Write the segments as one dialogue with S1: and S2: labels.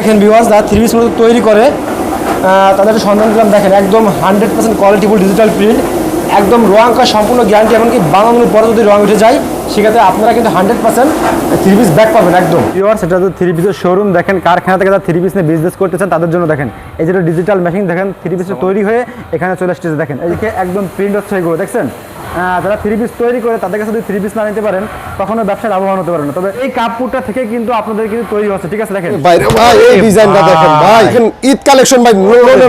S1: দেখেন ভিউয়ার্স দা three piece তৈরি করে তাদের সন্ধান দিলাম দেখেন, একদম হান্ড্রেড পার্সেন্ট কোয়ালিটিফুল ডিজিটাল প্রিন্ট একদম রং কাজ সম্পূর্ণ গ্যারান্টি এমনকি বানানোর পরে যদি রং উঠে যায় সেক্ষেত্রে আপনারা কিন্তু hundred percent three piece back পাবেন একদম। ভিউয়ার্স এটা তো থ্রি পিসের শোরুম দেখেন কারখানা থেকে যারা থ্রি পিস নিয়ে বিজনেস করতেছেন তাদের জন্য দেখেন। এই যেটা ডিজিটাল মেশিন দেখেন থ্রি পিসে তৈরি হয়ে এখানে চলে আসতেছে দেখেন। এইদিকে একদম প্রিন্ট হচ্ছে এগুলো দেখছেন? যারা থ্রি পিস তৈরি করে তাদের কাছে যদি থ্রি পিস না নিতে পারেন কখনো ব্যবসা লাভবান হতে পারে না। তবে এই কাপড়টা থেকে কিন্তু আপনাদের কিন্তু তৈরি হচ্ছে ঠিক আছে দেখেন?
S2: ভাই ভাই এই ডিজাইনটা দেখেন। ভাই ঈদ কালেকশন ভাই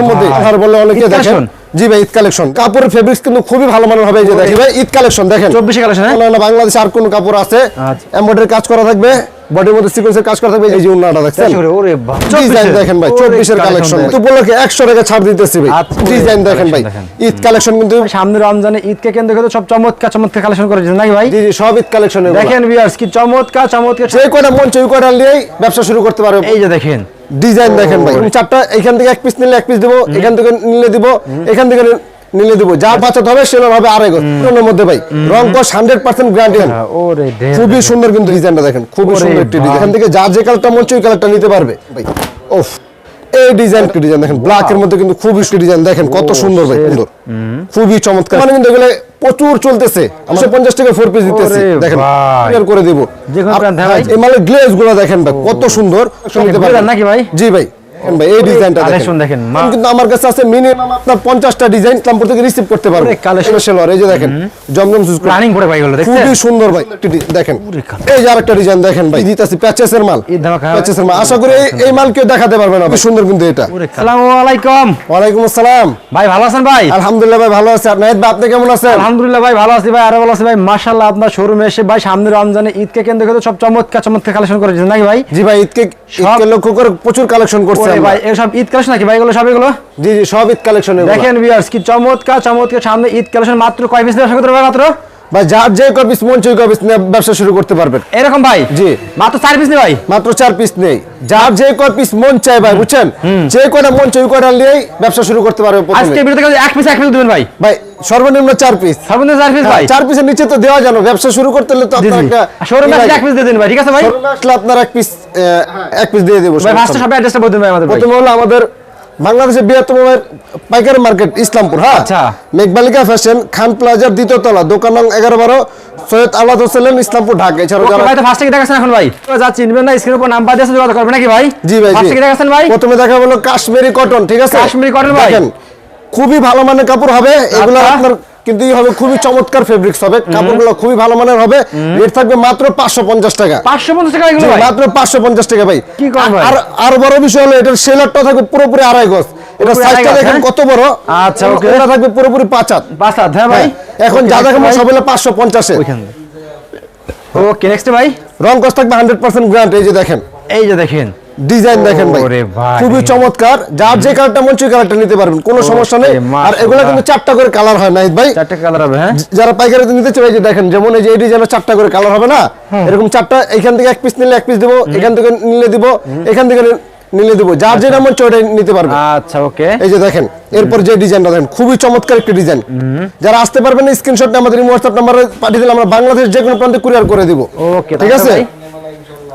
S2: মধ্যে আর বলে অনেকে দেখেন? জি ভাই ঈদ কালেকশন। কাপড়ের ফেব্রিক্স কিন্তু খুবই ভালো মানের হবে যে ভাই ঈদ কালেকশন দেখেন।
S1: চব্বিশে কালেকশন হ্যাঁ?
S2: বাংলাদেশে আর কোন কাপড় আছে?
S1: আচ্ছা।
S2: এমব্রয়ডারি কাজ করা থাকবে বডির মধ্যে সিকোয়েন্সের কাজ করা থাকবে এই যে উন্নাটা দেখছেন? ডিজাইন দেখেন ভাই চব্বিশের কালেকশন তো উপলক্ষে একশো টাকা ছাড় দিতেছি ভাই।
S1: আচ্ছা,
S2: ডিজাইন দেখেন ভাই। ঈদ কালেকশন কিন্তু
S1: সামনে রমজানে ঈদকে কেন্দ্র করে সব চমৎকার চমৎকার কালেকশন করেছেন নাকি ভাই?
S2: জি জি সব ঈদ কালেকশন
S1: দেখেন ভিউয়ার্স কি চমৎকার চমৎকার
S2: যে কয়টা মন ওই কয়টা নিয়েই ব্যবসা শুরু করতে পারবে।
S1: এই যে দেখেন
S2: ডিজাইন দেখেন ভাই। চারটা এখান থেকে এক পিস নিলে এক পিস দিব এখান থেকে নিলে দিব এখান থেকে নিলে দিব। যা বাঁচাতে হবে সেটা হবে আড়াই এর মধ্যে ভাই। রং কস হান্ড্রেড পার্সেন্ট গ্যারান্টি খুবই সুন্দর কিন্তু ডিজাইনটা দেখেন। খুবই সুন্দর একটি ডিজাইন এখান থেকে যা যে কালারটা মন চাই ওই কালারটা নিতে পারবে। ভাই ওফ এই ডিজাইন ডিজাইন দেখেন ব্ল্যাক এর মধ্যে কিন্তু খুবই ডিজাইন দেখেন কত সুন্দর ভাই সুন্দর। খুবই চমৎকার। মানে কিন্তু এগুলো প্রচুর চলতেছে আমরা পঞ্চাশ টাকা ফোর পিস দিতেছি দেখেন করে দিব? এই মালের গ্লেজগুলো দেখেন ভাই কত সুন্দর।
S1: নাকি ভাই?
S2: জি ভাই ভাই এই ডিজাইনটা
S1: দেখেন,
S2: দেখেন কিন্তু আমার কাছে আছে মিনিমাম আপনার পঞ্চাশটা ডিজাইন ইসলামপুর থেকে রিসিভ করতে পারবেন
S1: ওরে
S2: সেলর এই যে দেখেন জমজম সুজ
S1: রানিং করে ভাই গুলো দেখছেন?
S2: খুবই সুন্দর ভাই দেখেন। এই যে আরেকটা ডিজাইন দেখেন ভাই দিতাছি প্যাচেসের মাল। প্যাচেসের মাল। আশা করি এই- এই মাল কেউ দেখাতে পারবে না সুন্দর কিন্তু এটা।
S1: আসসালামু আলাইকুম।
S2: ওয়ালাইকুম আসসালাম।
S1: ভাই ভালো আছেন ভাই?
S2: আলহামদুলিল্লাহ ভাই ভালো আছি। আর নাহিদ ভাই আপনি কেমন আছেন?
S1: আলহামদুলিল্লাহ ভাই ভালো আছি ভাই। আরও ভালো আছি ভাই। মাশাআল্লাহ আপনার শোরুমে এসে ভাই সামনে রমজানে ঈদকে কেন্দ্র করে সব চমৎকার চমৎকার কালেকশন করেছেন নাকি ভাই?
S2: জি ভাই ঈদকে ঈদকে লক্ষ্য করে প্রচুর কালেকশন করছে
S1: ভাই এসব ঈদ কালেকশন নাকি ভাই? এগুলো সব এগুলো?
S2: জি জি সব ঈদ কালেকশন
S1: দেখেন ভিউয়ার্স কি চমৎকার চমৎকার। সামনে ঈদ কালেকশন মাত্র কয় পিস দেওয়া মাত্র?
S2: ভাই যার যে মন চাই নিয়ে ব্যবসা শুরু করতে পারবেন।
S1: এরকম ভাই?
S2: জি।
S1: মাত্র চার পিস নেই ভাই?
S2: মাত্র চার পিস নেই। যার যে পিস মন চাই ভাই বুঝছেন? যে মন চাই নিয়েই ব্যবসা শুরু করতে পারবে
S1: আজকে ভিডিওতে এক পিস এক পিস দিবেন ভাই?
S2: ভাই সর্বনিম্ন চার পিস
S1: সর্বনিম্ন চার পিস ভাই?
S2: চার পিসের নিচে তো দেওয়া জানো ব্যবসা শুরু করতে হলে তো আপনার একটা
S1: শোরুমে এক পিস দিয়ে দিন ভাই ঠিক আছে ভাই?
S2: শোরুমে আসলে আপনার এক পিস এক পিস দিয়ে দেবো
S1: ভাই ফার্স্টে সবাই অ্যাড্রেসটা বলে দিন ভাই আমাদের
S2: প্রথমে হলো আমাদের বাংলাদেশের বৃহত্তম পাইকারি মার্কেট ইসলামপুর হ্যাঁ?
S1: আচ্ছা।
S2: মেঘবালিকা ফ্যাশন খান প্লাজার দ্বিতীয় তলা দোকান নং এগারো বারো সৈয়দ আল্লাহ হোসেন ইসলামপুর ঢাকা। এছাড়াও
S1: ভাই তো ফার্স্টে কি দেখাচ্ছেন এখন ভাই। যা চিনবেন না স্ক্রিনের উপর নাম্বার দিয়ে যোগাযোগ করবেন নাকি ভাই?
S2: জি ভাই
S1: ফার্স্টে কি দেখাচ্ছেন ভাই?
S2: প্রথমে দেখা হলো কাশ্মীরি কটন ঠিক আছে?
S1: কাশ্মীরি কটন ভাই।
S2: খুবই ভালো মানের কাপড় হবে। এগুলো
S1: আচ্ছা।
S2: আপনার কিন্তু ই হবে খুবই চমৎকার ফেব্রিক্স হবে কাপড়গুলো খুবই ভালো মানের হবে। রেট থাকবে মাত্র পাঁচশো পঞ্চাশ টাকা।
S1: পাঁচশো পঞ্চাশ টাকা এগুলো ভাই?
S2: মাত্র পাঁচশো পঞ্চাশ টাকা ভাই।
S1: কি ভাই?
S2: আর আর বড় বিষয় হলো এটার সেলারটা থাকবে পুরোপুরি আড়াই গজ। এটা সাইজটা দেখেন
S1: হ্যাঁ?
S2: কত বড়।
S1: আচ্ছা, ওকে।
S2: এটা থাকবে পুরোপুরি পাঁচ হাত।
S1: পাঁচ হাত হ্যাঁ ভাই?
S2: হ্যাঁ, এখন যা
S1: ভাই।
S2: সব হলো পাঁচশো পঞ্চাশে।
S1: ওইখান ওকে নেক্সট ভাই?
S2: রং কস থাকবে হান্ড্রেড পার্সেন্ট গ্রান্ট এই যে দেখেন।
S1: এই যে দেখেন।
S2: ডিজাইন দেখেন ভাই খুবই চমৎকার। যার যে কালারটা মন চাই কালারটা নিতে পারবেন কোনো সমস্যা নেই। আর। এগুলো কিন্তু চারটা করে কালার হয় নাহিদ ভাই।
S1: চারটে কালার হবে হ্যাঁ?
S2: যারা পাইকারি নিতে চাই এই যে দেখেন যেমন এই যে এই ডিজাইনের চারটা করে কালার হবে না এরকম চারটা এখান থেকে এক পিস নিলে এক পিস দিব এখান থেকে নিলে দিব এখান থেকে নিলে দিব। যার মন চাই ওটাই নিতে পারবে।
S1: আচ্ছা ওকে।
S2: এই যে দেখেন এরপর যে ডিজাইনটা দেখেন খুবই চমৎকার একটি ডিজাইন যারা আসতে পারবেন স্ক্রিনশট আমাদের হোয়াটসঅ্যাপ নাম্বারে পাঠিয়ে দিলে আমরা বাংলাদেশ যে কোনো প্রান্তে কুরিয়ার করে দিব।
S1: ওকে
S2: ঠিক আছে?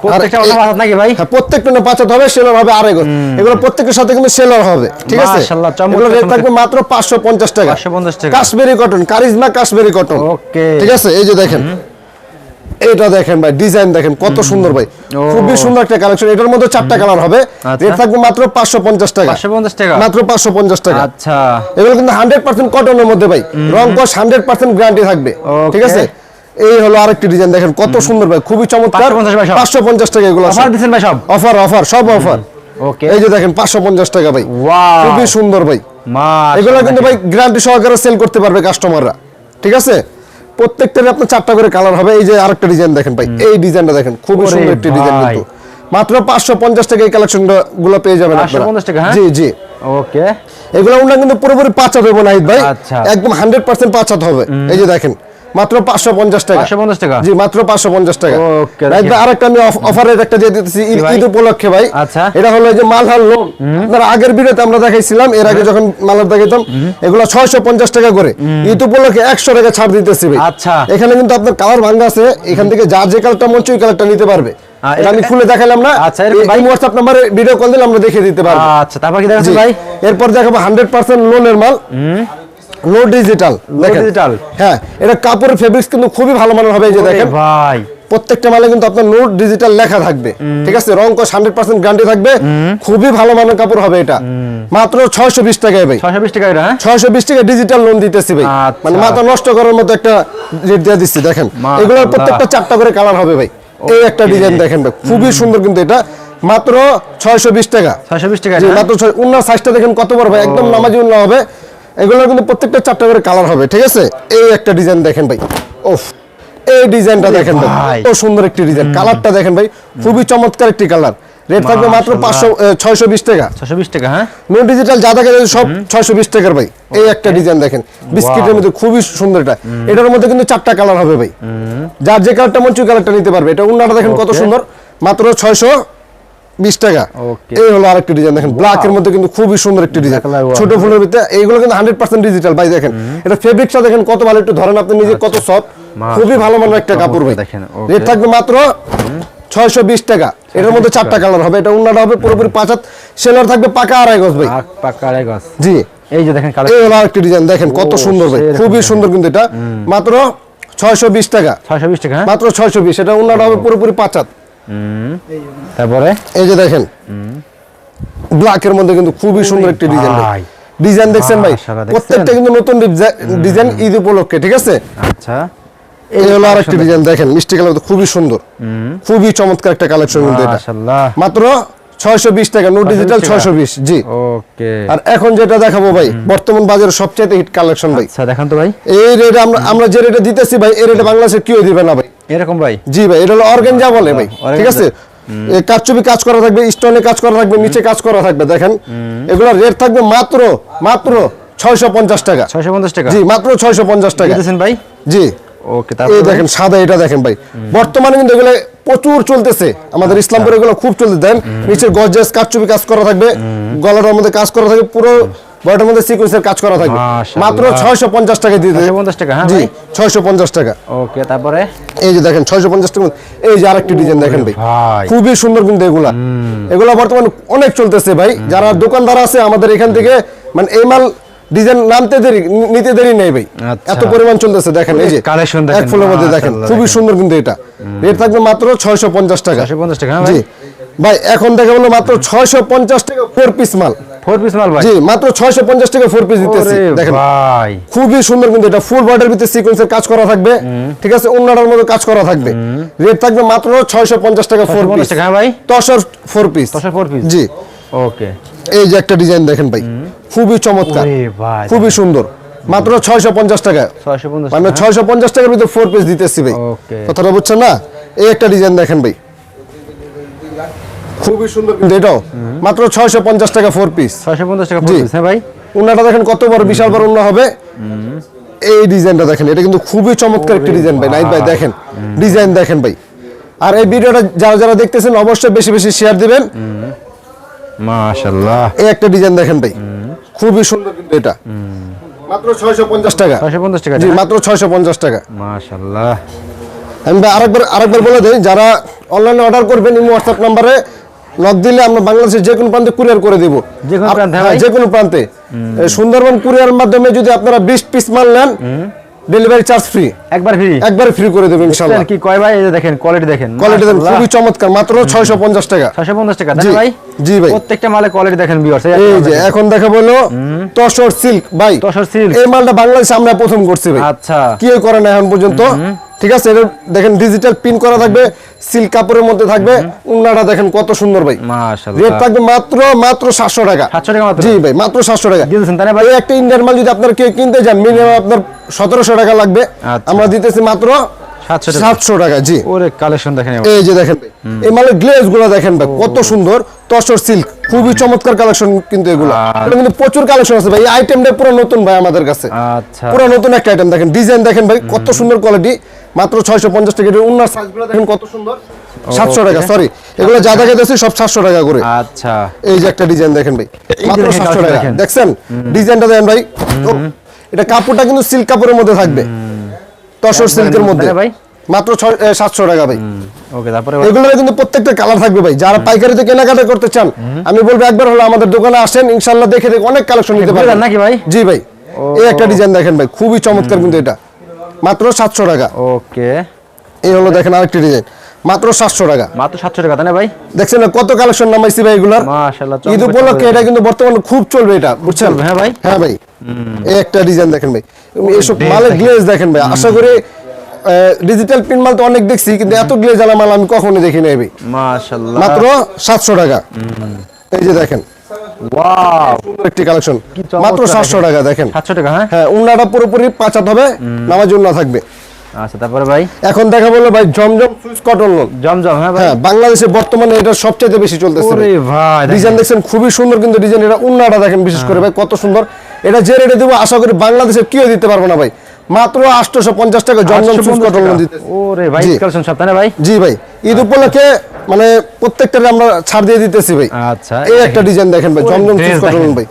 S1: প্রত্যেকটা নাকি ভাই?
S2: হ্যাঁ প্রত্যেকটা না পাঁচাত হবে সেলর হবে আড়াই গজ এগুলো প্রত্যেকের সাথে কিন্তু সেলর হবে ঠিক আছে?
S1: মাশাআল্লাহ, চমৎকার,
S2: রেট থাকবে মাত্র 550 টাকা।
S1: 550 টাকা।
S2: Kashmiri cotton charisma Kashmiri cotton
S1: okay.
S2: ঠিক আছে? এই যে দেখেন এটা দেখেন ভাই ডিজাইন দেখেন কত সুন্দর ভাই। খুবই সুন্দর একটা কালেকশন এটার মধ্যে চারটা কালার হবে।
S1: আচ্ছা।
S2: রেট থাকবে মাত্র 550 টাকা।
S1: পাঁচশো পঞ্চাশ টাকা?
S2: মাত্র 550 টাকা।
S1: আচ্ছা।
S2: এগুলো কিন্তু 100% কটনের মধ্যে ভাই। রং কস 100% গ্যারান্টি থাকবে। ঠিক আছে? এই হলো আরেকটি ডিজাইন দেখেন কত সুন্দর ভাই খুবই চমৎকার।
S1: 550 সব।
S2: 550 টাকা এগুলো
S1: অফার দিচ্ছেন ভাই সব?
S2: অফার অফার সব অফার।
S1: ওকে।
S2: এই যে দেখেন পাঁচশো পঞ্চাশ টাকা ভাই।
S1: ওয়াও।
S2: খুবই সুন্দর ভাই।
S1: মা
S2: এগুলো কিন্তু ভাই। গ্যারান্টি সহকারে সেল করতে পারবে কাস্টমাররা ঠিক আছে? প্রত্যেকটার আপনার চারটা করে কালার হবে। এই যে আরেকটা ডিজাইন দেখেন ভাই। এই ডিজাইনটা দেখেন খুবই সুন্দর একটি ডিজাইন কিন্তু। মাত্র পাঁচশো পঞ্চাশ টাকা এই কালেকশনগুলো পেয়ে যাবেন আপনারা।
S1: 550 টাকা, হ্যাঁ?
S2: জি জি।
S1: ওকে।
S2: এগুলো উন্না কিন্তু পুরোপুরি পাঁচ হাত হবে নাহিদ ভাই।
S1: আচ্ছা।
S2: একদম হান্ড্রেড পার্সেন্ট পাঁচ হাত হবে। এই যে দেখেন মাত্র পাঁচশো পঞ্চাশ টাকা।
S1: 550 টাকা?
S2: জি মাত্র পাঁচশো পঞ্চাশ টাকা।
S1: ওকে,
S2: আরেকটা আমি অফারের একটা দিয়ে দিতেছি ঈদ- উপলক্ষে ভাই।
S1: আচ্ছা।
S2: এটা হলো এই যে মালহার লোন আপনারা আগের ভিডিওতে আমরা দেখাইছিলাম এর আগে যখন মালহার দেখাইতাম এগুলো ছয়শো পঞ্চাশ টাকা করে। ঈদ উপলক্ষে একশো টাকা ছাড় দিতেছি ভাই।
S1: আচ্ছা।
S2: এখানে কিন্তু আপনার কালার ভাঙ্গা আছে এখান থেকে যার যে কালারটা মন চাই কালারটা নিতে পারবে। এটা আমি খুলে দেখালাম না।
S1: আচ্ছা, ভাই-
S2: হোয়াটসঅ্যাপ নাম্বারে ভিডিও কল দিলে আমরা দেখিয়ে দিতে পারব।
S1: আচ্ছা তারপর কি
S2: জি।
S1: দেখাচ্ছেন ভাই?
S2: এরপর দেখাবো হান্ড্রেড পার্সেন্ট লোনের মাল। লো ডিজিটাল
S1: digital?
S2: হ্যাঁ এটা কাপড়ের ফেব্রিক্স কিন্তু খুবই ভালো মানের হবে এই যে দেখেন।
S1: ভাই।
S2: প্রত্যেকটা মালে কিন্তু আপনার নোট ডিজিটাল লেখা থাকবে ঠিক আছে? রং হান্ড্রেড পার্সেন্ট গ্যারান্টি থাকবে। খুবই ভালো মানের কাপড় হবে এটা। মাত্র ছয়শো বিশ টাকায় ভাই।
S1: ছয়শো বিশ টাকা হ্যাঁ?
S2: ছয়শো বিশ টাকা ডিজিটাল লোন দিতেছি ভাই।
S1: আচ্ছা।
S2: মানে মাথা নষ্ট করার মতো একটা রেট দিয়ে দিচ্ছি দেখেন। এগুলোর প্রত্যেকটা চারটা করে কালার হবে ভাই। এই একটা ডিজাইন দেখেন ভাই। খুবই সুন্দর কিন্তু এটা। মাত্র ছয়শো বিশ টাকা।
S1: ছয়শো বিশ টাকা হ্যাঁ?
S2: মাত্র উন্নার সাইজটা দেখেন কত বড় ভাই। একদম নামাজি উন্না হবে। এগুলোর কিন্তু প্রত্যেকটা চারটা করে কালার হবে ঠিক আছে? এই একটা ডিজাইন দেখেন ভাই। ওফ এই ডিজাইনটা দেখেন ভাই। কত সুন্দর একটি ডিজাইন কালারটা দেখেন ভাই খুবই চমৎকার একটি কালার রেট থাকবে মাত্র। পাঁচশো ছয়শো বিশ টাকা।
S1: ছয়শো বিশ টাকা হ্যাঁ?
S2: নো ডিজিটাল যা থাকে সব ছয়শো বিশ টাকার ভাই। এই একটা ডিজাইন দেখেন। বিস্কিটের মধ্যে খুবই সুন্দর এটা এটার মধ্যে কিন্তু চারটা কালার হবে ভাই। যার যে কালারটা মন চায় কালারটা নিতে পারবে। এটা উন্নাটা দেখেন কত সুন্দর। মাত্র ছয়শো বিশ টাকা।
S1: Okay.
S2: এই হলো আরেকটি ডিজাইন দেখেন ব্ল্যাক এর মধ্যে কিন্তু খুবই সুন্দর একটি ডিজাইন. ছোট ফুলের ভিতরে এইগুলো কিন্তু হান্ড্রেড পার্সেন্ট ডিজিটাল ভাই দেখেন। এটা ফেব্রিকটা দেখেন কত ভালো একটু ধরেন আপনি নিজে কত সফট খুবই ভালো মানের একটা কাপড় ভাই।
S1: দেখেন.
S2: রেট থাকবে মাত্র ছয়শো বিশ টাকা। এটার মধ্যে চারটা কালার হবে এটা উন্নাটা হবে পুরোপুরি পাঁচ হাত। সেলার থাকবে পাকা আড়াই গজ ভাই।
S1: পাকা আড়াই গজ।
S2: জি।
S1: এই যে দেখেন কালার
S2: এই হলো আরেকটি ডিজাইন দেখেন কত সুন্দর ভাই। খুবই সুন্দর কিন্তু এটা। মাত্র ছয়শো বিশ টাকা।
S1: ছয়শো বিশ টাকা হ্যাঁ?
S2: মাত্র ছয়শো বিশ এটা উন্নাটা হবে পুরোপুরি পাঁচ হাত।
S1: তারপরে?
S2: এই যে দেখেন। ব্ল্যাকের মধ্যে কিন্তু খুবই সুন্দর একটি ডিজাইন ডিজাইন দেখছেন ভাই? প্রত্যেকটা কিন্তু নতুন ডিজাইন ঈদ উপলক্ষে ঠিক আছে?
S1: আচ্ছা।
S2: এই হলো আরেকটি ডিজাইন দেখেন মিষ্টি কালার খুবই সুন্দর। খুবই চমৎকার একটা কালেকশন কিন্তু এটা। মাত্র ছয়শো বিশ টাকা নো ডিজিটাল
S1: টাকা?
S2: ছয়শো বিশ জি।
S1: ওকে।
S2: আর এখন যেটা দেখাবো ভাই বর্তমান বাজারে সবচেয়ে হিট কালেকশন ভাই।
S1: আচ্ছা দেখান তো ভাই।
S2: এই রেটে আমরা আমরা যে রেটে দিতেছি ভাই এই রেটে বাংলাদেশে কেউ দিবে না ভাই।
S1: এরকম ভাই?
S2: জি ভাই এটা হলো অর্গেনজা বলে ভাই ঠিক আছে? কারচুপি কাজ করা থাকবে স্টোনে কাজ করা থাকবে নিচে কাজ করা থাকবে দেখেন। এগুলো রেট থাকবে মাত্র মাত্র ছয়শো পঞ্চাশ টাকা।
S1: ছয়শো পঞ্চাশ টাকা?
S2: জি মাত্র ছয়শো পঞ্চাশ টাকা।
S1: দিতেছেন ভাই?
S2: জি।
S1: ওকে
S2: এই দেখেন সাদা এটা দেখেন ভাই। বর্তমানে কিন্তু এগুলো প্রচুর চলতেছে। আমাদের ইসলামপুরে এগুলো খুব চলতে দেন নিচের গজেস কারচুপি কাজ করা থাকবে। গলাটার মধ্যে কাজ করা থাকবে পুরো বডিটার মধ্যে সিকোয়েন্সের কাজ করা থাকবে। মাত্র ছয়শো পঞ্চাশ টাকা দিয়ে দেবে
S1: 650 টাকা, হ্যাঁ
S2: জি
S1: ভাই?
S2: ছয়শো পঞ্চাশ টাকা।
S1: ওকে তারপরে?
S2: এই যে দেখেন ছয়শো পঞ্চাশ টাকা এই যে আরেকটি ডিজাইন দেখেন ভাই। খুবই সুন্দর কিন্তু এগুলা। এগুলা বর্তমানে অনেক চলতেছে ভাই। যারা দোকানদার আছে আমাদের এখান থেকে মানে এই মাল ডিজাইন নামতে দেরি নিতে দেরি নেই ভাই।
S1: আচ্ছা।
S2: এত পরিমাণ চলতেছে দেখেন এই যে
S1: Collection দেখেন,
S2: এক ফুলের মধ্যে দেখেন। খুবই সুন্দর কিন্তু এটা। রেট থাকবে মাত্র ছয়শো পঞ্চাশ টাকা।
S1: 650 টাকা, হ্যাঁ
S2: জি।
S1: ভাই?
S2: এখন দেখা হলো মাত্র ছয়শো পঞ্চাশ টাকা ফোর পিস মাল।
S1: ফোর পিস মাল ভাই।
S2: জি মাত্র ছয়শো পঞ্চাশ টাকা ফোর পিস দিতেছি। দেখেন
S1: ভাই।
S2: খুবই সুন্দর কিন্তু এটা ফুল বডির ভিতরে সিকোয়েন্সের কাজ করা থাকবে। ঠিক আছে অন্যটার মধ্যে কাজ করা থাকবে। রেট থাকবে মাত্র 650 টাকা ফোর
S1: 650
S2: পিস
S1: টাকা, হ্যাঁ ভাই?
S2: তসর ফোর পিস
S1: তসর piece?
S2: জি।
S1: ওকে
S2: এই যে একটা ডিজাইন দেখেন ভাই। খুবই চমৎকার। খুবই সুন্দর। মাত্র 650 টাকা।
S1: ছয়শো পঞ্চাশ
S2: মানে 650 টাকার ভিতরে ফোর পিস দিতেছি ভাই. কথাটা বুঝছেন না? এই একটা ডিজাইন দেখেন ভাই। খুবই সুন্দর কিন্তু। এটাও? মাত্র 650 টাকা ফোর পিস
S1: ছয়শো পঞ্চাশ টাকা ফোর পিস হ্যাঁ ভাই?
S2: উন্নাটা দেখেন কত বড় বিশাল বড় উন্না হবে। এই ডিজাইনটা দেখেন এটা কিন্তু খুবই চমৎকার একটি ডিজাইন ভাই। নাইট ভাই দেখেন ডিজাইন দেখেন ভাই। আর এই ভিডিওটা যারা যারা দেখতেছেন অবশ্যই বেশি বেশি শেয়ার দিবেন।
S1: মাশাআল্লাহ।
S2: এই একটা ডিজাইন দেখেন ভাই। খুবই সুন্দর কিন্তু এটা। মাত্র ছয়শো পঞ্চাশ টাকা।
S1: ছয়শো পঞ্চাশ টাকা
S2: জি মাত্র ছয়শো পঞ্চাশ টাকা।
S1: মাশাআল্লাহ।
S2: আমি ভাই আরেকবার আরেকবার বলে দিই যারা অনলাইনে অর্ডার করবেন ইমো হোয়াটসঅ্যাপ নাম্বারে নক দিলে আমরা বাংলাদেশের যে কোনো প্রান্তে কুরিয়ার করে দিব।
S1: যে কোনো প্রান্তে,
S2: হ্যাঁ, সুন্দরবন কুরিয়ার মাধ্যমে যদি আপনারা বিশ পিস মাল নেন ডেলিভারি চার্জ ফ্রি
S1: একবার ফ্রি
S2: একবারে ফ্রি করে দেবেন ইনশাআল্লাহ
S1: কি? কয় ভাই? এই যে দেখেন কোয়ালিটি দেখেন।
S2: কোয়ালিটি দেন খুবই চমৎকার মাত্র ছয়শো পঞ্চাশ টাকা।
S1: ছয়শো পঞ্চাশ টাকা তাই ভাই?
S2: জি ভাই।
S1: প্রত্যেকটা মালে কোয়ালিটি দেখেন ভিউয়ার্স
S2: এই যে এখন দেখা বলো তসর সিল্ক ভাই।
S1: তসর silk।
S2: এই মালটা বাংলাদেশে আমরা প্রথম করছি ভাই।
S1: আচ্ছা।
S2: কি করে না এখন পর্যন্ত। ঠিক আছে এটা দেখেন ডিজিটাল পিন করা থাকবে সিল্ক কাপড়ের মধ্যে থাকবে। উন্নাটা দেখেন কত সুন্দর ভাই। রেট থাকবে মাত্র মাত্র সাতশো টাকা।
S1: 700 টাকা মাত্র?
S2: জি ভাই মাত্র সাতশো টাকা।
S1: দিয়ে দিচ্ছেন তাই না ভাই?
S2: এই একটা ইন্ডিয়ান মাল যদি আপনার কেউ কিনতে যান মিনিমাম আপনার সতেরোশো টাকা লাগবে।
S1: আচ্ছা।
S2: আমরা দিতেছি মাত্র
S1: 700 টাকা।
S2: সাতশো টাকা জি।
S1: ওরে কালেকশন দেখেন
S2: এই যে দেখেন এই মালের গ্লেজগুলো দেখেন ভাই কত সুন্দর। তসর সিল্ক খুবই চমৎকার কালেকশন কিন্তু এগুলো। এটা কিন্তু প্রচুর কালেকশন আছে ভাই। এই আইটেমটা পুরো নতুন ভাই আমাদের কাছে।
S1: আচ্ছা।
S2: পুরো নতুন একটা আইটেম দেখেন। ডিজাইন দেখেন ভাই কত সুন্দর কোয়ালিটি মাত্র ছয়শো পঞ্চাশ টাকা। উন্নার সাইজগুলো দেখেন কত সুন্দর। সাতশো টাকা সরি এগুলো যা দেখা যাচ্ছে সব সাতশো টাকা করে।
S1: আচ্ছা।
S2: এই যে একটা ডিজাইন দেখেন ভাই মাত্র সাতশো টাকা।
S1: দেখেন।
S2: দেখছেন? ডিজাইনটা দেখেন ভাই। এটা কাপড়টা কিন্তু সিল্ক কাপড়ের মধ্যে থাকবে। তসর সিল্কের মধ্যে।
S1: ভাই?
S2: মাত্র সাতশো টাকা ভাই।
S1: ওকে তারপরে
S2: এগুলোর কিন্তু প্রত্যেকটা কালার থাকবে ভাই। যারা পাইকারিতে কেনাকাটা করতে চান আমি বলব একবার হলো আমাদের দোকানে আসেন ইনশাল্লাহ দেখে দেখে অনেক কালেকশন নিতে পারবেন।
S1: নাকি ভাই?
S2: জি ভাই। এই একটা ডিজাইন দেখেন ভাই খুবই চমৎকার কিন্তু এটা। মাত্র সাতশো টাকা।
S1: ওকে।
S2: এই হলো দেখেন আরেকটি ডিজাইন মাত্র সাতশো টাকা।
S1: মাত্র সাতশো টাকা তাই না ভাই?
S2: দেখছেন না কত কালেকশন নামাইছি ভাই এগুলার?
S1: মাশাআল্লাহ,
S2: ঈদ উপলক্ষে এটা কিন্তু বর্তমানে খুব চলবে এটা বুঝছেন?
S1: হ্যাঁ ভাই?
S2: হ্যাঁ ভাই। এই একটা ডিজাইন দেখেন ভাই। তুমি এইসব মালের গ্লেজ দেখেন ভাই। আশা করি ডিজিটাল প্রিন্ট মাল তো অনেক দেখছি কিন্তু এত গ্লেজ আলা মাল আমি কখনো দেখি নাই ভাই।
S1: মাশাআল্লাহ।
S2: মাত্র সাতশো টাকা। এই যে দেখেন।
S1: ওয়াও।
S2: একটি কালেকশন মাত্র
S1: দেখেন।
S2: সাতশো টাকা দেখেন।
S1: 700 টাকা হ্যাঁ?
S2: হ্যাঁ উন্নাটা পুরোপুরি পাঁচাত হবে নামাজ উন্না থাকবে।
S1: আচ্ছা তারপরে ভাই?
S2: এখন দেখা বলল ভাই জমজম সুইচ কটন লোন
S1: জমজম হ্যাঁ ভাই?
S2: হ্যাঁ বাংলাদেশে বর্তমানে এটা সবচেয়ে বেশি চলতেছে
S1: ওরে ভাই।
S2: ডিজাইন দেখছেন খুবই সুন্দর কিন্তু ডিজাইন এটা উন্নাটা দেখেন বিশেষ করে ভাই কত সুন্দর। এটা যে রেটে দেবো আশা করি বাংলাদেশে কেউ দিতে পারব না ভাই। মাত্র আটশোশো পঞ্চাশ টাকা জমজম
S1: 850
S2: সুইচ কটন লোন দিতে
S1: ওরে ভাই। কালেকশন না ভাই?
S2: জি ভাই ঈদ উপলক্ষে মানে প্রত্যেকটারে আমরা ছাড় দিয়ে দিতেছি ভাই।
S1: আচ্ছা
S2: এই একটা ডিজাইন দেখেন ভাই জমজম সুইচ কটন
S1: দেখেন।
S2: ভাই।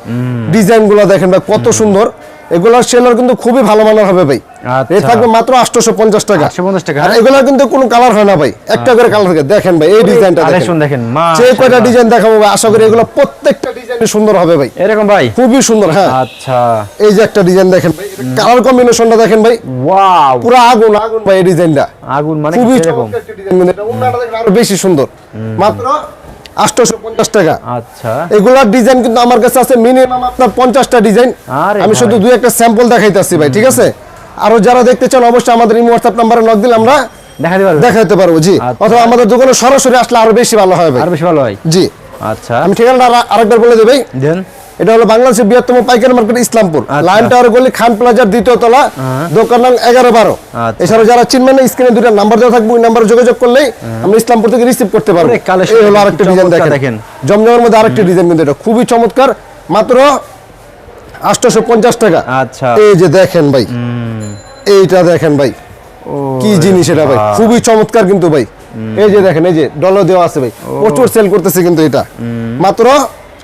S2: ডিজাইনগুলো দেখেন ভাই কত সুন্দর। এগুলোর সেলার কিন্তু খুবই ভালো মানের হবে ভাই।
S1: আচ্ছা।
S2: এই থাকবে মাত্র আটশোশো পঞ্চাশ টাকা।
S1: 850 টাকা,
S2: আর? এগুলোর কিন্তু কোনো কালার হয় না ভাই। একটা করে কালার থাকে। দেখেন ভাই এই ডিজাইনটা
S1: দেখেন।
S2: যে কয়টা ডিজাইন দেখাবো ভাই আশা করি এগুলো প্রত্যেকটা ডিজাইন সুন্দর হবে ভাই।
S1: এরকম ভাই?
S2: খুবই সুন্দর হ্যাঁ।
S1: আচ্ছা।
S2: এই যে একটা ডিজাইন দেখেন কালার কম্বিনেশনটা দেখেন ভাই।
S1: ওয়াও।
S2: পুরো আগুন আগুন ভাই এই ডিজাইনটা
S1: আগুন মানে
S2: খুবই
S1: এরকম?
S2: ডিজাইন মানে এটা আরও বেশি সুন্দর। মাত্র আটশোশো পঞ্চাশ টাকা।
S1: আচ্ছা।
S2: এগুলার ডিজাইন কিন্তু আমার কাছে আছে মিনিমাম আপনার পঞ্চাশটা ডিজাইন আমি শুধু দুই একটা স্যাম্পল দেখাইতেছি ভাই ঠিক আছে? আরও যারা দেখতে চান অবশ্যই আমাদের ইমো হোয়াটসঅ্যাপ নাম্বারে নক দিলে আমরা
S1: দেখা দিতে
S2: দেখাইতে পারব জি।
S1: আচ্ছা।
S2: অথবা আমাদের দোকানে সরাসরি আসলে আরও বেশি ভালো হয় ভাই।
S1: আর বেশি ভালো হয়।
S2: জি।
S1: আচ্ছা।
S2: আমি ঠিকানাটা আর- আরেকবার বলে দেবে
S1: দেন।
S2: এটা হলো বাংলাদেশের বৃহত্তম পাইকারি মার্কেট ইসলামপুর।
S1: আচ্ছা।
S2: লাইন টাওয়ার গলি খান প্লাজার দ্বিতীয় তলা দোকান নং এগারো বারো।
S1: আচ্ছা।
S2: এছাড়া যারা চিনবেন স্ক্রিনে দুটো নাম্বার দেওয়া থাকবে ওই নাম্বারে যোগাযোগ করলেই আমরা ইসলামপুর থেকে রিসিভ করতে পারব। এই হলো আরেকটা ডিজাইন দেখেন। জমজমের মধ্যে আরেকটি ডিজাইন কিন্তু এটা। খুবই চমৎকার। মাত্র আটশোশো পঞ্চাশ টাকা।
S1: আচ্ছা।
S2: এই যে দেখেন ভাই। এইটা দেখেন ভাই। কি জিনিস এটা ভাই। খুবই চমৎকার কিন্তু ভাই। এই যে দেখেন এই যে ডলার দেওয়া আছে ভাই। প্রচুর সেল করতেছে কিন্তু এটা। মাত্র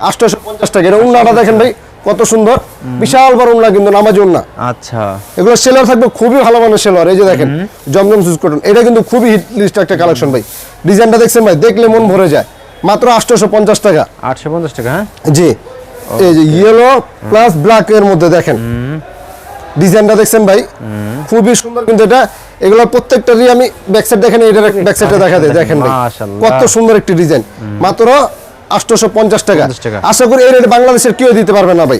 S2: আটশোশো পঞ্চাশ টাকা। এটা উন্নাটা দেখেন ভাই কত সুন্দর। বিশাল বড় উন্না কিন্তু নামাজ উন্না।
S1: আচ্ছা।
S2: এগুলো সেলার থাকবে খুবই ভালো মানের সেলার। এই যে দেখেন জমজম সুজ কটন। এটা কিন্তু খুবই হিট লিস্ট একটা কালেকশন ভাই। ডিজাইনটা দেখছেন ভাই? দেখলে মন ভরে যায়। মাত্র আটশোশো পঞ্চাশ টাকা।
S1: আটশো পঞ্চাশ টাকা হ্যাঁ?
S2: জি। এই যে ইয়েলো প্লাস ব্ল্যাক এর মধ্যে দেখেন। ডিজাইনটা দেখছেন ভাই? খুবই সুন্দর কিন্তু এটা। এগুলো প্রত্যেকটারই আমি ব্যাক সাইড দেখেন এটার সাইডটা দেখা দেয়। দেখেন ভাই। কত সুন্দর একটি ডিজাইন। মাত্র আটশোশো পঞ্চাশ টাকা। আশা করি এই রেট বাংলাদেশের কেউ দিতে পারবে না ভাই।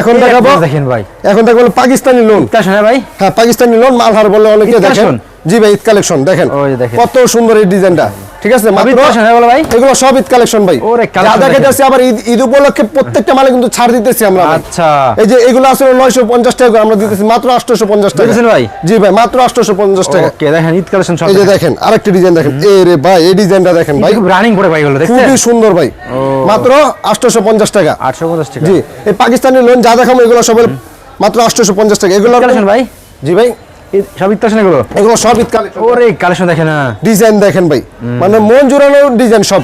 S2: এখন দেখাবো।
S1: দেখেন ভাই।
S2: এখন দেখাবো পাকিস্তানি লোন
S1: ভাই?
S2: হ্যাঁ পাকিস্তানি লোন মালহার বলে অনেকে দেখেন। জি ভাই ঈদ কালেকশন দেখেন।
S1: দেখেন।
S2: কত সুন্দর এই ডিজাইনটা ঠিক আছে
S1: হ্যাঁ ভাই?
S2: এগুলো সব ঈদ কালেকশন ভাই। যা দেখাইতেছি আবার ঈদ উপলক্ষে প্রত্যেকটা মালে কিন্তু ছাড় দিতেছি আমরা
S1: আচ্ছা।
S2: এই যে এগুলো আসলে নয়শো পঞ্চাশ টাকা আমরা দিতেছি মাত্র আটশোশো পঞ্চাশ টাকা।
S1: দিতেছেন ভাই?
S2: জি ভাই মাত্র আটশোশো পঞ্চাশ টাকা।
S1: ওকে দেখেন ঈদ কালেকশন সব
S2: এই যে দেখেন। আরেকটি ডিজাইন দেখেন। এ রে ভাই এই ডিজাইনটা দেখেন ভাই।
S1: খুব রানিং করে ভাই গুলো দেখছেন?
S2: খুবই সুন্দর ভাই। মাত্র আটশোশো পঞ্চাশ টাকা।
S1: আটশো পঞ্চাশ টাকা।
S2: জি এই পাকিস্তানি লোন যা দেখাবো এগুলো সব মাত্র আটশোশো পঞ্চাশ টাকা। এগুলো
S1: ভাই?
S2: জি ভাই।
S1: সব ঈদ কালেকশন এগুলো?
S2: এগুলো সব ঈদ কালেকশন।
S1: ওরে কালেকশন দেখেন না।
S2: ডিজাইন দেখেন ভাই। মানে মন জোড়ানো ডিজাইন সব।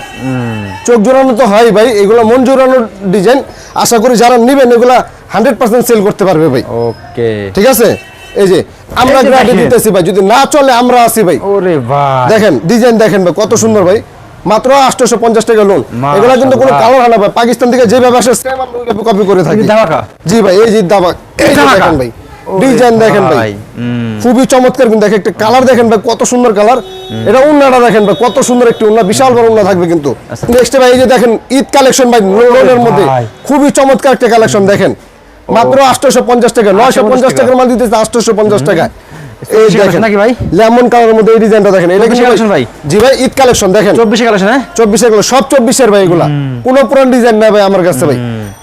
S2: চোখ জোড়ানো তো হয় ভাই এগুলো মন জোড়ানো ডিজাইন। আশা করি যারা নিবেন এগুলা হান্ড্রেড পার্সেন্ট সেল করতে পারবে ভাই।
S1: ওকে।
S2: ঠিক আছে? এই যে আমরা
S1: এই যে
S2: গ্রাহকে
S1: দেখেন।
S2: দিতেছি ভাই যদি না চলে আমরা আছি ভাই।
S1: ওরে ভাই।
S2: দেখেন ডিজাইন দেখেন ভাই কত সুন্দর ভাই। মাত্র আটশোশো পঞ্চাশ টাকা লোন। এগুলা কিন্তু কোনো কালার হয় না ভাই। পাকিস্তান থেকে যেভাবে আসে কপি করে থাকি। জি ভাই এই যে দাবা এই দেখেন ভাই। ডিজাইন দেখেন ভাই। খুবই চমৎকার কিন্তু দেখেন একটা কালার দেখেন ভাই কত সুন্দর কালার এটা উন্নাটা দেখেন ভাই কত সুন্দর একটি উন্না বিশাল বড় উন্না থাকবে কিন্তু।
S1: আচ্ছা।
S2: নেক্সট ভাই এই যে দেখেন ঈদ কালেকশন ভাই লোনের মধ্যে। খুবই চমৎকার একটা কালেকশন দেখেন। মাত্র আটশোশো পঞ্চাশ টাকা নয়শো পঞ্চাশ
S1: টাকা।
S2: টাকার মাল দিতেছে আটশোশো পঞ্চাশ টাকা এই দেখেন
S1: নাকি ভাই?
S2: লেমন কালারের মধ্যে এই ডিজাইনটা দেখেন। এটা কিন্তু
S1: collection ভাই?
S2: জি ভাই ঈদ কালেকশন দেখেন।
S1: চব্বিশে কালেকশন হ্যাঁ?
S2: চব্বিশেরগুলো সব চব্বিশের ভাই এগুলা। কোন পুরান ডিজাইন নাই ভাই আমার কাছে ভাই।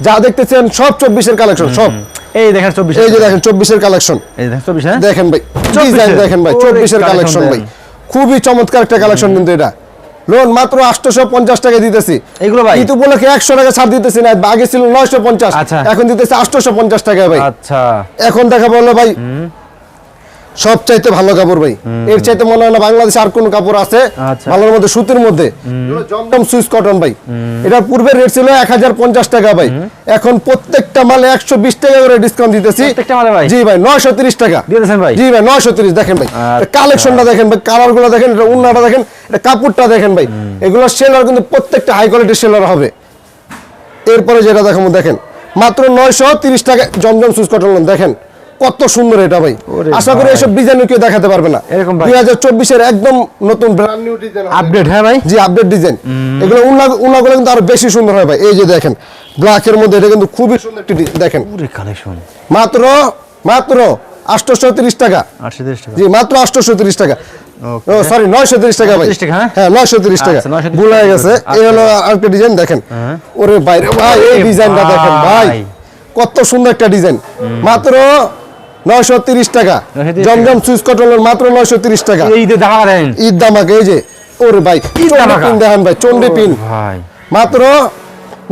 S2: যা দেখতেছেন সব চব্বিশের কালেকশন সব।
S1: এই দেখেন চব্বিশ
S2: এই যে দেখেন চব্বিশের কালেকশন
S1: এই দেখেন চব্বিশ হ্যাঁ?
S2: দেখেন ভাই
S1: 24
S2: ডিজাইন দেখেন ভাই 24
S1: এর
S2: কালেকশন ভাই। খুবই চমৎকার একটা কালেকশন কিন্তু এটা। লোন মাত্র আটশোশো পঞ্চাশ টাকা দিতেছি।
S1: এগুলো ভাই?
S2: ইতো বলে কি একশো টাকা ছাড় দিতেছি না আগে ছিল নয়শো পঞ্চাশ
S1: আচ্ছা।
S2: এখন দিতেছি আটশোশো পঞ্চাশ টাকা ভাই।
S1: আচ্ছা।
S2: এখন দেখা বলল ভাই সব চাইতে ভালো কাপড় ভাই। এর চাইতে মনে হয় না বাংলাদেশে আর কোন কাপড় আছে।
S3: আচ্ছা।
S2: ভালোর মধ্যে সুতির মধ্যে। জমজম সুইস কটন ভাই। এটার পূর্বের রেট ছিল এক হাজার পঞ্চাশ টাকা ভাই। এখন প্রত্যেকটা মালে একশো বিশ টাকা করে ডিসকাউন্ট দিতেছি? জি ভাই নয়শো তিরিশ টাকা।
S3: ভাই?
S2: জি ভাই নয়শো তিরিশ দেখেন ভাই।
S3: আচ্ছা।
S2: কালেকশনটা দেখেন ভাই কালারগুলো দেখেন এটা উন্নাটা দেখেন এটা কাপড়টা দেখেন ভাই। এগুলো সেলার কিন্তু প্রত্যেকটা হাই কোয়ালিটির সেলার হবে। এরপরে যেটা দেখাবো দেখেন। মাত্র নয়শো তিরিশ টাকা জমজম সুইচ কটন দেখেন। কত সুন্দর এটা ভাই। আশা করি। এসব ডিজাইন কেউ দেখাতে পারবে না।
S3: এরকম
S2: দুই হাজার চব্বিশের একদম নতুন ব্র্যান্ড নিউ ডিজাইন
S3: আপডেট হ্যাঁ ভাই?
S2: জি আপডেট ডিজাইন এগুলো উন্না উন্নাগুলো কিন্তু আরও বেশি সুন্দর হয় ভাই। এই যে দেখেন ব্ল্যাকের মধ্যে এটা কিন্তু খুবই সুন্দর একটি দেখেন।
S3: কালেকশন
S2: মাত্র মাত্র টাকা।
S3: আটশো তিরিশ টাকা।
S2: জি মাত্র তিরিশ টাকা। সরি নয়শো তিরিশ টাকা ভাই।
S3: হ্যাঁ?
S2: হ্যাঁ নয়শো তিরিশ টাকা।
S3: আচ্ছা, 930
S2: ভুল হয়ে গেছে।
S3: আচ্ছা।
S2: এই হলো আরেকটা ডিজাইন দেখেন।
S3: হ্যাঁ।
S2: ওরে বাইরে ভাই এই ডিজাইনটা দেখেন ভাই। কত সুন্দর একটা ডিজাইন মাত্র নয়শো তিরিশ টাকা। জমজম সুইচ কটনের মাত্র নয়শো তিরিশ টাকা।
S3: এই ঈদে দেখা দেন
S2: ঈদ দামাকে এই যে ওরে ভাই। পিন দেখেন ভাই চন্ডি পিন
S3: ভাই।
S2: মাত্র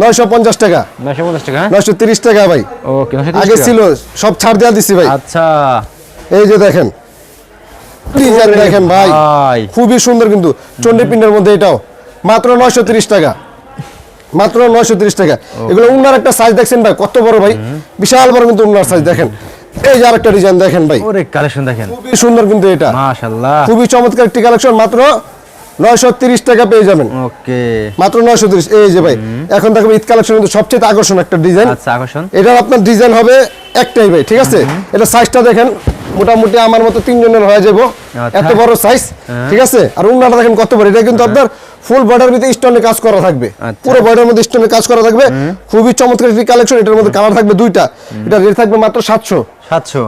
S2: নয়শো পঞ্চাশ টাকা।
S3: নয়শো পঞ্চাশ টাকা?
S2: নয়শো তিরিশ টাকা ভাই।
S3: ওকে
S2: আগে ছিল সব ছাড় দেওয়া দিছি ভাই।
S3: আচ্ছা।
S2: এই যে দেখেন। ডিজাইন দেখেন ভাই।
S3: ভাই।
S2: খুবই সুন্দর কিন্তু চন্ডি পিনের মধ্যে এটাও। মাত্র নয়শো তিরিশ টাকা। মাত্র নয়শো তিরিশ টাকা। এগুলো উনার একটা সাইজ দেখছেন ভাই কত বড় ভাই। বিশাল বড় কিন্তু উনার সাইজ দেখেন। এই যে আরেকটা ডিজাইন দেখেন ভাই।
S3: ওরে কালেকশন দেখেন।
S2: খুবই সুন্দর কিন্তু এটা।
S3: মাশাআল্লাহ।
S2: খুবই চমৎকার একটি কালেকশন মাত্র নয়শো তিরিশ টাকা পেয়ে যাবেন।
S3: ওকে।
S2: মাত্র নয়শো তিরিশ এই যে ভাই। এখন দেখো ঈদ কালেকশন কিন্তু সবচেয়ে আকর্ষণ একটা ডিজাইন
S3: আচ্ছা আকর্ষণ।
S2: এটার আপনার ডিজাইন হবে একটাই ভাই ঠিক আছে? এটা সাইজটা দেখেন মোটামুটি আমার মতো তিনজনের হয়ে যাব
S3: আচ্ছা।
S2: এত বড় সাইজ ঠিক আছে? আর উন্নাটা দেখেন কত বড় এটা কিন্তু আপনার ফুল বর্ডার ভিতরে স্টোনে কাজ করা থাকবে।
S3: আচ্ছা।
S2: পুরো বর্ডার মধ্যে স্টোনে কাজ করা থাকবে। খুবই চমৎকার একটি কালেকশন এটার মধ্যে কালার থাকবে দুইটা। এটা রেট থাকবে মাত্র সাতশো।
S3: সাতশো।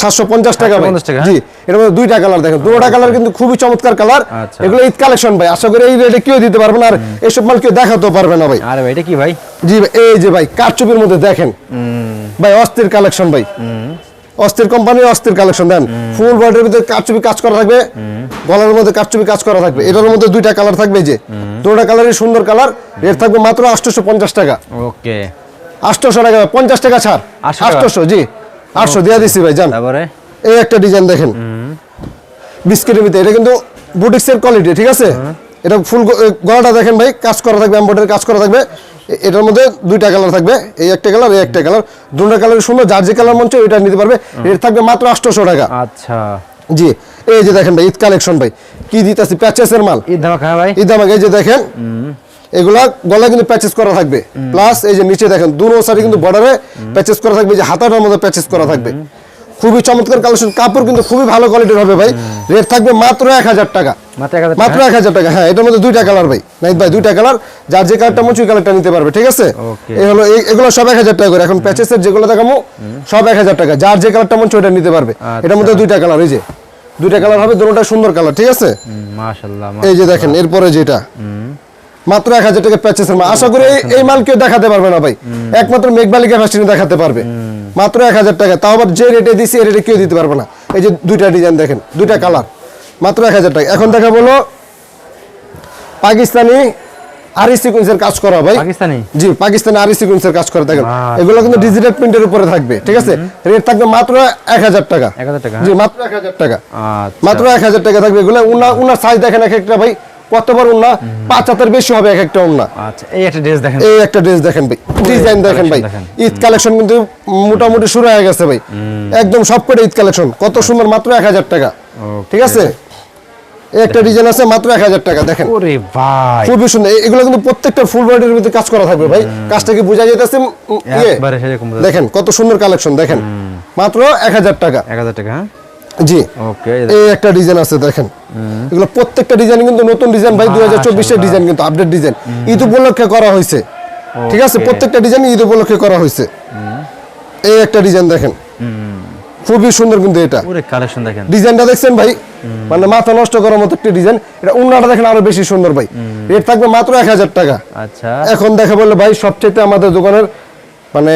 S2: সাতশো পঞ্চাশ টাকা ভাই।
S3: 750 টাকা,
S2: জি এর মধ্যে দুইটা কালার দেখেন। দুটোটা কালার কিন্তু খুবই চমৎকার কালার।
S3: আচ্ছা।
S2: এগুলো ঈদ কালেকশন ভাই। আশা করি এই রেটে কেউ দিতে পারবে না। আর এসব মাল কেউ দেখাতেও পারবে না ভাই।
S3: আরে ভাই এটা কি ভাই?
S2: জি ভাই এই যে ভাই কারচুপির মধ্যে দেখেন। ভাই অস্থির কালেকশন ভাই। অস্থির কোম্পানির অস্থির কালেকশন দেন। ফুল বডির ভিতরে কারচুপি কাজ করা থাকবে। গলার মধ্যে কারচুপি কাজ করা থাকবে। এটার মধ্যে দুইটা কালার থাকবে যে। দুটা কালারই সুন্দর কালার। রেট থাকবে মাত্র আটশোশো পঞ্চাশ টাকা।
S3: ওকে।
S2: আটশোশো টাকা পঞ্চাশ টাকা ছাড়।
S3: 800 টাকা?
S2: আটশোশো জি। আটশো দিয়ে দিচ্ছি ভাই জান।
S3: তারপরে?
S2: এই একটা ডিজাইন দেখেন। বিস্কিটের ভিতরে এটা কিন্তু বুটিক্সের কোয়ালিটি ঠিক আছে? এটা ফুল গলাটা দেখেন ভাই কাজ করা থাকবে এম্বয়ডারি কাজ করা থাকবে। এটার মধ্যে দুইটা কালার থাকবে এই একটা কালার এই একটা কালার দুটো কালার সুন্দর যার যে কালার মন চায় ওইটা নিতে পারবে। রেট থাকবে মাত্র আটশোশো টাকা।
S3: আচ্ছা।
S2: জি এই যে দেখেন ভাই ঈদ কালেকশন ভাই। কি দিতেছি প্যাচেসের মাল।
S3: ঈদ ধামাকা হ্যাঁ ভাই।
S2: ঈদ আমাকে এই যে দেখেন। এগুলা গলায় কিন্তু প্যাচেস করা থাকবে। প্লাস এই যে নিচে দেখেন দুনো সাইডে কিন্তু বর্ডারে প্যাচেস করা থাকবে যে হাতাটার মধ্যে প্যাচেস করা থাকবে। খুবই চমৎকার কালেকশন কাপড় কিন্তু খুবই ভালো কোয়ালিটির হবে ভাই। রেট থাকবে মাত্র এক হাজার টাকা।
S3: মাত্র 1000 টাকা?
S2: এক হাজার টাকা হ্যাঁ এটার মধ্যে দুইটা কালার ভাই। নাইট ভাই দুইটা কালার যার যে কালারটা মন ওই কালারটা নিতে পারবে ঠিক আছে? এই হলো এগুলো সব এক হাজার টাকা করে। এখন প্যাচেসের যেগুলো দেখাবো সব এক হাজার টাকা। যার যে কালারটা মন ওইটা নিতে পারবে। এটার মধ্যে দুইটা কালার এই যে। দুইটা কালার হবে দুটোটা সুন্দর কালার ঠিক আছে?
S3: মাশাআল্লাহ
S2: এই যে দেখেন এরপরে যেটা। মাত্র এক হাজার টাকা প্যাচেসের মাল আশা করি এই- মাল কেউ দেখাতে পারবে না ভাই। একমাত্র মেঘবালিকা ফ্যাশনে দেখাতে পারবে। মাত্র এক হাজার টাকা। তাও আবার যে রেটে দিছি এই রেটে কেউ দিতে পারবে না। এই যে দুইটা ডিজাইন দেখেন দুইটা কালার মাত্র এক হাজার টাকা। এখন দেখা বলো পাকিস্তানি আরি সিকুয়েন্সের কাজ করা ভাই।
S3: পাকিস্তানি?
S2: জি পাকিস্তানি আরি সিকুয়েন্সের কাজ করা দেখেন। এগুলো কিন্তু ডিজিটাল প্রিন্টের উপরে থাকবে ঠিক আছে? রেট থাকবে মাত্র এক হাজার টাকা।
S3: 1000 টাকা,
S2: জি মাত্র এক হাজার টাকা।
S3: আচ্ছা।
S2: মাত্র এক হাজার টাকা থাকবে। এগুলো উন্নার সাইজ দেখেন এক একটা ভাই। কত বড় পাঁচ হাতের বেশি হবে এক একটা উন্না
S3: আচ্ছা এই একটা ড্রেস দেখেন।
S2: এই একটা ড্রেস দেখেন ভাই। ডিজাইন দেখেন ভাই। ঈদ কালেকশন কিন্তু মোটামুটি শুরু হয়ে গেছে ভাই। একদম সব করে ঈদ কালেকশন কত সুন্দর মাত্র এক হাজার টাকা। ঠিক আছে? এই একটা ডিজাইন আছে মাত্র এক হাজার টাকা দেখেন।
S3: ওরে ভাই।
S2: খুবই সুন্দর। এগুলো কিন্তু প্রত্যেকটা ফুল বডির ভিতরে কাজ করা থাকবে ভাই। কাজটা কি বোঝা যেতেছে ইয়ে। দেখেন কত সুন্দর কালেকশন দেখেন। মাত্র এক হাজার টাকা।
S3: 1000 টাকা হ্যাঁ?
S2: জি।
S3: ওকে
S2: এই একটা ডিজাইন আছে দেখেন। এগুলো প্রত্যেকটা ডিজাইন কিন্তু নতুন ডিজাইন ভাই দুই হাজার চব্বিশের ডিজাইন কিন্তু আপডেট ডিজাইন ঈদ উপলক্ষে করা হয়েছে। ঠিক আছে? প্রত্যেকটা ডিজাইন ঈদ উপলক্ষে করা হয়েছে। এই একটা ডিজাইন দেখেন। খুবই সুন্দর কিন্তু এটা।
S3: ওরে কালেকশন দেখেন।
S2: ডিজাইনটা দেখছেন ভাই? মানে মাথা নষ্ট করার মতো একটা ডিজাইন এটা উন্নাটা দেখেন আরও বেশি সুন্দর ভাই। রেট থাকবে মাত্র এক হাজার টাকা।
S3: আচ্ছা।
S2: এখন দেখা বললে ভাই সবচেয়ে আমাদের দোকানের মানে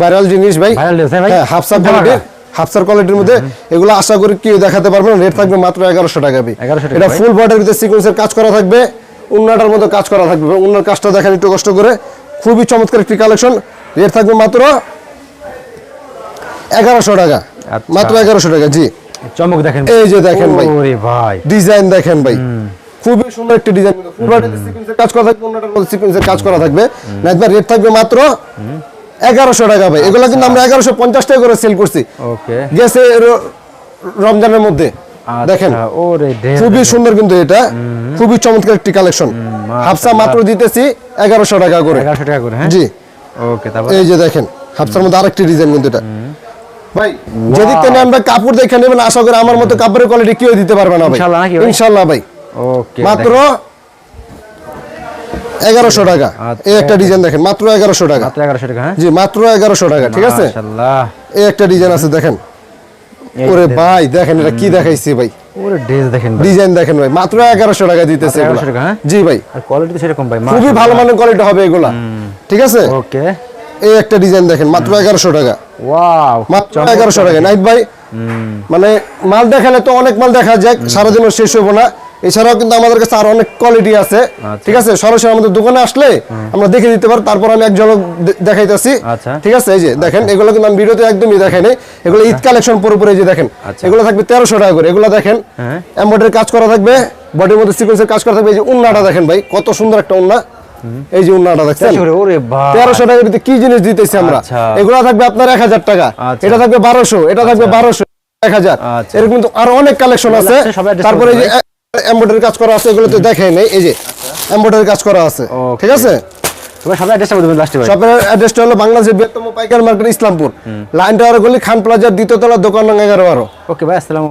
S2: ভাইরাল জিনিস ভাই।
S3: Dress, হ্যাঁ ভাই?
S2: হ্যাঁ
S3: ধামাকা।
S2: কোয়ালিটির হাফসার কোয়ালিটির মধ্যে এগুলো আশা করি কেউ দেখাতে পারবে না। রেট থাকবে মাত্র এগারোশো টাকা ভাই
S3: 1100 টাকা
S2: এটা ফুল বডির ভিতরে সিকোয়েন্সের কাজ করা থাকবে উন্নাটার মতো কাজ করা থাকবে। উন্নার কাজটা দেখেন একটু কষ্ট করে। খুবই চমৎকার একটি কালেকশন রেট থাকবে মাত্র এগারোশো টাকা।
S3: আচ্ছা।
S2: মাত্র এগারোশো টাকা জি।
S3: চমক দেখেন
S2: এই যে দেখেন ভাই।
S3: ওরে ভাই।
S2: ডিজাইন দেখেন ভাই। খুবই সুন্দর একটি ডিজাইন। ফুল বডিতে সিকোয়েন্সের কাজ করা থাকবে অন্যটার মধ্যে সিকোয়েন্সের কাজ করা থাকবে। নাইট রেট থাকবে মাত্র এগারোশো টাকা ভাই। এগুলো কিন্তু আমরা এগারোশো পঞ্চাশ টাকা করে সেল করছি। গেছে রমজানের মধ্যে। দেখেন।
S3: আচ্ছা, ড্রেস
S2: খুবই সুন্দর কিন্তু এটা। খুবই চমৎকার একটি কালেকশন হাফসা মাত্র দিতেছি এগারোশো টাকা করে।
S3: এগারোশো টাকা করে হ্যাঁ?
S2: জি।
S3: ওকে
S2: এই যে দেখেন হাফসার মধ্যে আরেকটি ডিজাইন কিন্তু এটা। ভাই আমরা কাপড় দেখে নেবেন আশা করি আমার মতো কাপড়ের কোয়ালিটি কেউ দিতে পারবে না ভাই।
S3: ইনশাল্লাহ ভাই?
S2: ইনশাল্লাহ ভাই।
S3: ওকে
S2: মাত্র এগারোশো টাকা।
S3: আচ্ছা।
S2: এই একটা ডিজাইন দেখেন মাত্র এগারোশো টাকা।
S3: এগারোশো টাকা হ্যাঁ?
S2: জি মাত্র এগারোশো টাকা ঠিক আছে? এই একটা ডিজাইন আছে দেখেন। ওরে ভাই দেখেন এটা কি দেখাইছি ভাই।
S3: ওরে ড্রেস দেখেন
S2: ডিজাইন দেখেন ভাই মাত্র এগারোশো টাকা দিতেছে
S3: মাত্র
S2: এগুলা।
S3: 1100 টাকা, হ্যাঁ?
S2: জি ভাই।
S3: আর কোয়ালিটি তো সেরকম ভাই
S2: খুবই ভালো মানের কোয়ালিটি হবে এগুলা ঠিক আছে?
S3: ওকে।
S2: এই একটা ডিজাইন দেখেন মাত্র টাকা।
S3: ওয়াও
S2: মাত্র টাকা। নাইট ভাই মানে মাল দেখালে তো অনেক মাল দেখা যায় সারাদিনও শেষ হব না। এছাড়াও কিন্তু আমাদের কাছে আরও অনেক কোয়ালিটি আছে।
S3: আচ্ছা।
S2: ঠিক আছে? সরাসরি আমাদের দোকানে আসলে আমরা দেখে দিতে পারি তারপর আমি এক ঝলক দে- দেখাইতেছি।
S3: আচ্ছা।
S2: ঠিক আছে? এই যে দেখেন এগুলো কিন্তু আমি ভিডিওতে একদমই দেখাই নাই। এগুলো ঈদ কালেকশন পুরোপুরি এই যে দেখেন।
S3: আচ্ছা।
S2: এগুলো থাকবে তেরোশো টাকা করে। এগুলো দেখেন। এমব্রয়ডারি কাজ করা থাকবে বডির মধ্যে সিকোয়েন্সের কাজ করা থাকবে। এই যে উন্নাটা দেখেন ভাই কত সুন্দর একটা উন্না। এই যে উন্নাটা দেখছেন?
S3: তেরোশো
S2: টাকার ভিতরে কি জিনিস দিতেছি আমরা?
S3: আচ্ছা।
S2: এগুলো থাকবে আপনার এক হাজার টাকা।
S3: আচ্ছা।
S2: এটা থাকবে বারোশো এটা থাকবে বারোশো এক হাজার।
S3: আচ্ছা।
S2: এরকম কিন্তু আরও অনেক কালেকশন আছে। তারপরে এমব্রয়ডারি কাজ করা আছে এগুলো তো দেখাই নাই। এই যে এমব্রয়ডারি কাজ করা আছে. ঠিক আছে? শপের অ্যাড্রেসটা হলো বাংলাদেশের বৃহত্তম পাইকার মার্কেট ইসলামপুর। লাইন টাওয়ার গলি খান প্লাজার দ্বিতীয় তলা দোকান নং এগারো বারো
S3: ওকে ভাই আসসালামু